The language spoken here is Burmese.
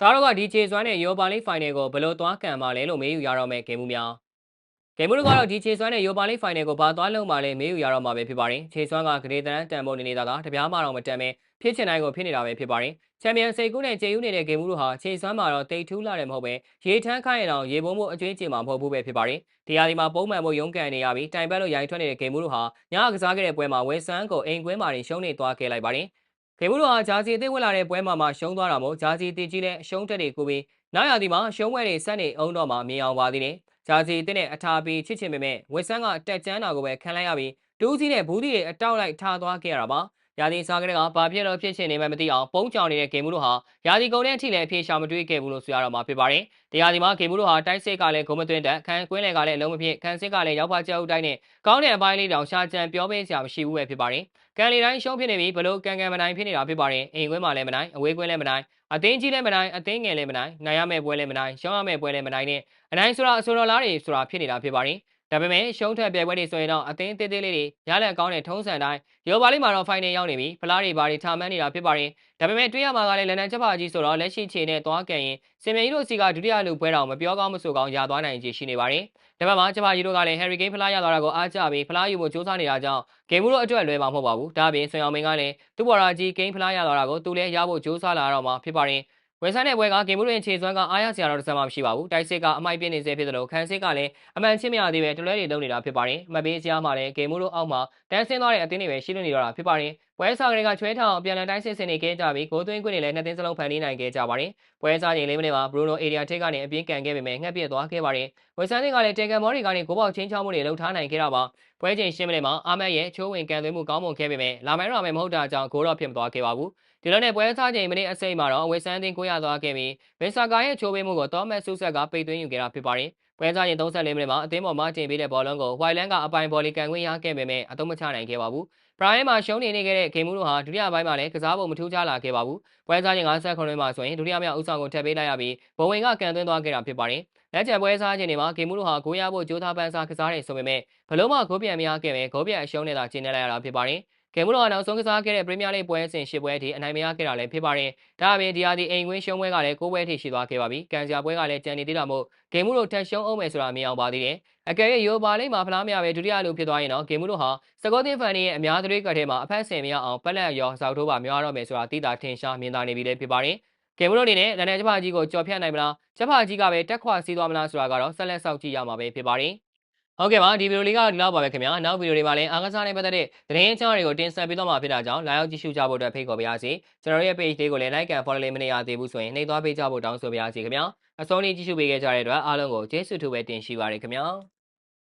သားတို့ကဒီခြေစွမ်းနဲ့ယောပါလိဖိုင်နယ်ကိုဘယ်လိုသွားကန်ပါလဲလို့မေးယူရတော့မယ်ဂိမ်းမှုများဂိမ်းမှုတို့ကတော့ဒီခြေစွမ်းနဲ့ယောပါလိဖိုင်နယ်ကိုဘာသွားလုံးပါလဲမေးယူရတော့မှာပဲဖြစ်ပါတယ်ခြေစွမ်းကဂရေတန်တန်ပုံနေနေတာကတပြားမှတော့မတန်ပဲဖြစ်ချင်တိုင်းကိုဖြစ်နေတာပဲဖြစ်ပါတယ်ချန်ပီယံစိတ်ကူးနဲ့ခြေယူနေတဲ့ဂိမ်းမှုတို့ဟာခြေစွမ်းမှာတော့တိတ်ထူးလာတယ်မဟုတ်ပဲရေထမ်းခိုင်းရင်တော့ရေပုံးမှုအကျွေးကျင်မှာမဟုတ်ဘူးပဲဖြစ်ပါတယ်ဒီဟာဒီမှာပုံမှန်ဖို့ရုန်းကန်နေရပြီးတိုင်ပတ်လို့ရိုင်းထွက်နေတဲ့ဂိမ်းမှုတို့ဟာညကစားခဲ့တဲ့ပွဲမှာဝက်ဆန်ကိုအိမ်ကွင်းမှာရှုံးနေသွားခဲ့လိုက်ပါတယ် ခေမှုတို့ဟာဂျာစီအသစ်ဝင်လာတဲ့ပွဲမှာမှရှုံးသွားတာမို့ဂျာစီအသစ်ကြီးလည်းရှုံးတက်တွေကိုပြီးနောက်ရာသီမှာရှုံးဝဲတွေဆက်နေအောင်တော့မှမြင်အောင်ပါသေးတယ်။ဂျာစီအသစ်နဲ့အထာပီချစ်ချင်ပေမဲ့ဝက်ဆန်ကတက်ကျန်းတာကိုပဲခံလိုက်ရပြီးတူးစီးနဲ့ဘူးဒီတွေအတောက်လိုက်ထားသွားခဲ့ရတာပါ။ ရာသီစားကလေးကဘာဖြစ်လို့ဖြစ်ချင်နေမှမသိအောင်ပုံးကြောင်နေတဲ့ဂေမှုတို့ဟာရာသီကုန်တဲ့အထိလည်းအပြေရှာမတွေးခဲ့ဘူးလို့ဆိုရတော့မှာဖြစ်ပါတယ်။တရားဒီမှာဂေမှုတို့ဟာတိုက်စစ်ကလည်းဂုံမသွင်းတက်ခန်းကွင်းလယ်ကလည်းအလုံးမဖြစ်ခန်းစစ်ကလည်းရောက်ပါကြောက်တိုင်းနဲ့ကောင်းတဲ့အပိုင်းလေးတောင်ရှာကြံပြောပေးစရာမရှိဘူးပဲဖြစ်ပါတယ်။ကန်လီတိုင်းရှုံးဖြစ်နေပြီးဘလို့ကန်ကန်မနိုင်ဖြစ်နေတာဖြစ်ပါတယ်။အိမ်ကွင်းမှာလည်းမနိုင်အဝေးကွင်းလည်းမနိုင်အသင်းကြီးလည်းမနိုင်အသင်းငယ်လည်းမနိုင်နိုင်ရမယ့်ပွဲလည်းမနိုင်ရှုံးရမယ့်ပွဲလည်းမနိုင်နဲ့အနိုင်ဆိုတာအဆိုတော်လားတွေဆိုတာဖြစ်နေတာဖြစ်ပါတယ်။ ဒါပေမဲ့ရှုံးထွက်ပြဲပွဲတွေဆိုရင်တော့အသင်းသေးသေးလေးတွေရလက်ကောင်းတဲ့ထုံးစံတိုင်းရောပါလိမှာတော့ဖိုင်နယ်ရောက်နေပြီဖလားတွေဘာတွေထားမှန်းနေတာဖြစ်ပါတယ်။ဒါပေမဲ့တွေ့ရမှာကလည်းလန်ဒန်ချက်ပါကြီးဆိုတော့လက်ရှိခြေနဲ့သွားကန်ရင်စင်မြင်းတို့စီကဒုတိယလူပွဲတော်မပြောကောင်းမဆိုကောင်းရသွားနိုင်ခြေရှိနေပါတယ်။ဒါပေမဲ့ချက်ပါကြီးတို့ကလည်း Harry Kane ဖလားရသွားတာကိုအားကျပြီးဖလားယူဖို့စူးစမ်းနေတာကြောင့်ဂိမ်းမှုတို့အတွက်လွယ်မှာမဟုတ်ပါဘူး။ဒါပြင်ဆွေအောင်မင်းကလည်းသူ့ဘော်ရာကြီး Kane ဖလားရသွားတာကိုသူလည်းရဖို့စူးစမ်းလာတော့မှာဖြစ်ပါတယ်။ ဝယ်ဆန်းတဲ့ဘွဲကဂိမ်းမှုတွင်ခြေစွမ်းကအားရစရာတော့တစ်စက်မှမရှိပါဘူးတိုက်စစ်ကအမိုက်ပြင်းနေစေဖြစ်တယ်လို့ခန်းစစ်ကလည်းအမှန်ချင်းမရသေးပဲတလွဲတွေလုံးနေတာဖြစ်ပါတယ်အမတ်ပေးစရာမှာလည်းဂိမ်းမှုတို့အောက်မှာတန်းဆင်းသွားတဲ့အသင်းတွေပဲရှိနေတော့တာဖြစ်ပါတယ်ပွဲစားကလေးကချွဲထောင်ပြန်လည်တိုင်းစစ်ဆင်နေခဲ့ကြပြီးဂိုးသွင်းခွင့်တွေလည်းနှစ်သင်းစလုံးဖန်တီးနိုင်ခဲ့ကြပါတယ်ပွဲစားချိန်လေးမိနစ်မှာဘရူနိုအေရီယာထိတ်ကနေအပြင်းကန်ခဲ့ပေမဲ့ငှက်ပြက်သွားခဲ့ပါတယ်ဝယ်ဆန်းတွေကလည်းတေကန်မော်ရီကနေဂိုးပေါက်ချင်းချောင်းမှုတွေလှုပ်ထားနိုင်ခဲ့တာပါပွဲချိန်ရှင်းမိနစ်မှာအာမတ်ရဲ့ချိုးဝင်ကန်သွင်းမှုကောင်းမွန်ခဲ့ပေမဲ့လာမဲရာမဲမဟုတ်တာကြောင့်ဂိုးတော့ဖြစ်မသွားခဲ့ပါဘူးဒီလိုနဲ့ပွဲစားချိန်မိနစ်အစိမ်းမှာတော့ဝက်ဆန်တင်ကိုရသွားခဲ့ပြီးဗင်ဆာကာရဲ့ချိုးပေးမှုကိုတောမတ်ဆူဆက်ကပိတ်သွင်းယူခဲ့တာဖြစ်ပါတယ်။ပွဲစားချိန်34မိနစ်မှာအသင်းပေါ်မှာတင်ပေးတဲ့ဘောလုံးကိုဝိုင်လန်ကအပိုင်ဘော်လီကန်ခွင့်ရခဲ့ပေမဲ့အသုံးမချနိုင်ခဲ့ပါဘူး။ပရိုင်းမှာရှုံးနေနေခဲ့တဲ့ဂိမ်းမှုတို့ဟာဒုတိယပိုင်းမှာလည်းကစားပုံမထူးခြားလာခဲ့ပါဘူး။ပွဲစားချိန်59မိနစ်မှာဆိုရင်ဒုတိယမြောက်ဥဆောင်ကိုထပ်ပေးလိုက်ရပြီးဘုံဝင်ကကန်သွင်းသွားခဲ့တာဖြစ်ပါတယ်။လက်ကျန်ပွဲစားချိန်တွေမှာဂိမ်းမှုတို့ဟာဂိုးရဖို့ကြိုးစားပန်းစားကစားတယ်ဆိုပေမဲ့ဘလုံးမဂိုးပြန်မရခဲ့ပဲဂိုးပြန်အရှုံးနေတာကျင်းနေလိုက်ရတာဖြစ်ပါတယ်။ ကယ်မူတော်နောက်ဆုံးကစားခဲ့တဲ့ပရီးမီးယားလိပွဲစဉ်၈ပွဲအထိအနိုင်မရခဲ့တာလည်းဖြစ်ပါတယ်။ဒါအပြင်ဒီယာဒီအိမ်ကွင်းရှုံးပွဲကလည်း၉ပွဲအထိရှိသွားခဲ့ပါပြီ။ကန်ဂျာပွဲကလည်းကြံနေသေးတာမို့ဂိမ်းမူတို့ထက်ရှုံးအောင်မယ်ဆိုတာမြင်အောင်ပါသေးတယ်။အကယ်၍ရိုပါလိမ့်မှာဖလားမရပဲဒုတိယလူဖြစ်သွားရင်တော့ဂိမ်းမူတို့ဟာစကောတင်ဖန်နီရဲ့အများသွေးကတ်ထဲမှာအဖက်ဆင်မရအောင်ပက်လက်ရောစောက်ထိုးပါများတော့မယ်ဆိုတာသိတာထင်ရှားမြင်သာနေပြီလည်းဖြစ်ပါတယ်။ကင်မရိုအနေနဲ့လန်ဒန်ချက်ဖာကြီးကိုကြော်ဖြတ်နိုင်မလားချက်ဖာကြီးကပဲတက်ခွာစီးသွားမလားဆိုတာကတော့ဆက်လက်စောင့်ကြည့်ရမှာပဲဖြစ်ပါတယ် ဟုတ်ကဲ့ပါဒီဗီဒီယိုလေးကဒီလောက်ပါပဲခင်ဗျာနောက်ဗီဒီယိုတွေမှာလည်းအားကစားနဲ့ပတ်သက်တဲ့သတင်းအကြောင်းတွေကိုတင်ဆက်ပေးတော့မှာဖြစ်တာကြောင့်လာရောက်ကြည့်ရှုကြဖို့အတွက်ဖိတ်ခေါ်ပါရစေကျွန်တော်ရဲ့ page လေးကိုလည်း like and follow လေးမနေရသေးဘူးဆိုရင်နှိပ်သွားပေးကြဖို့တောင်းဆိုပါရစေခင်ဗျာအဆုံးလေးကြည့်ရှုပေးခဲ့ကြတဲ့အတွက်အားလုံးကိုကျေးဇူးတူပဲတင်ရှိပါရခင်ဗျာ